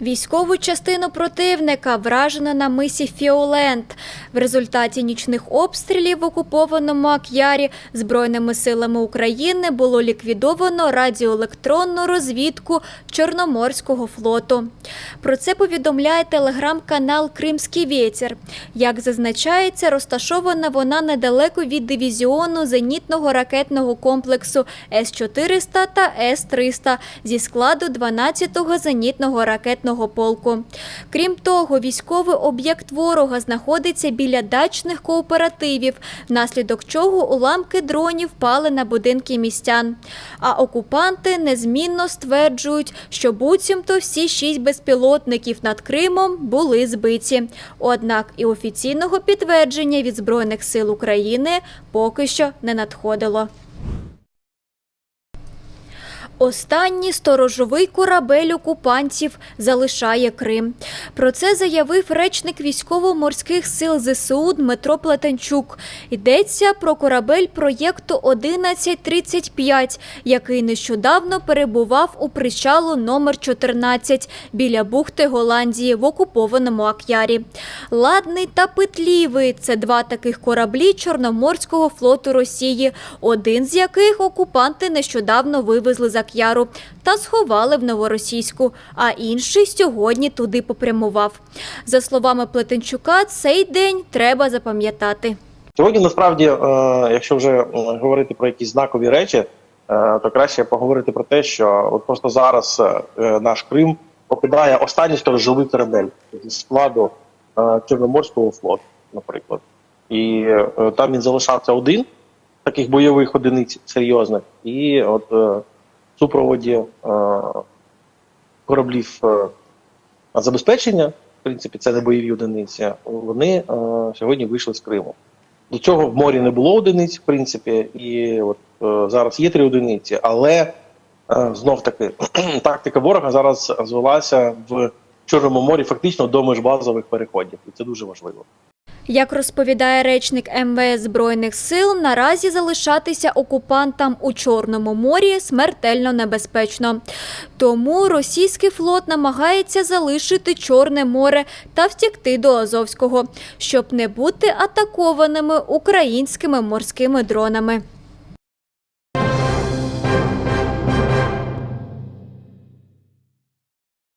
Військову частину противника вражено на мисі Фіолент. В результаті нічних обстрілів в окупованому Ак'ярі Збройними силами України було ліквідовано радіоелектронну розвідку Чорноморського флоту. Про це повідомляє телеграм-канал Кримський вєтір. Як зазначається, розташована вона недалеко від дивізіону зенітного ракетного комплексу С-400 та С-300 зі складу 12-го зенітного ракетного полку. Крім того, військовий об'єкт ворога знаходиться біля дачних кооперативів, внаслідок чого уламки дронів впали на будинки містян. А окупанти незмінно стверджують, що буцімто всі шість безпілотників над Кримом були збиті. Однак і офіційного підтвердження від Збройних сил України поки що не надходило. Останній сторожовий корабель окупантів залишає Крим. Про це заявив речник військово-морських сил ЗСУ Дмитро Плетенчук. Йдеться про корабель проєкту 1135, який нещодавно перебував у причалу номер 14 біля бухти Голландії в окупованому Ак'ярі. Ладний та Петлівий це два таких кораблі Чорноморського флоту Росії, один з яких окупанти нещодавно вивезли з Ак'яру та сховали в Новоросійську, а інший сьогодні туди попрямував. За словами Плетенчука, цей день треба запам'ятати. Сьогодні насправді, е, якщо вже е, говорити про якісь знакові речі, е, то краще поговорити про те, що от просто зараз наш Крим покидає останній сторожовий корабель зі складу Чорноморського флоту, наприклад. І там він залишався один таких бойових одиниць серйозних, і от супроводі е, кораблів е, забезпечення, в принципі, це не бойові одиниці, вони е, сьогодні вийшли з Криму. До цього в морі не було одиниць, в принципі, і от зараз є три одиниці, але знов таки тактика ворога зараз звелася в Чорному морі фактично до межбазових переходів, і це дуже важливо. Як розповідає речник МВС Збройних сил, наразі залишатися окупантам у Чорному морі смертельно небезпечно. Тому російський флот намагається залишити Чорне море та втікти до Азовського, щоб не бути атакованими українськими морськими дронами.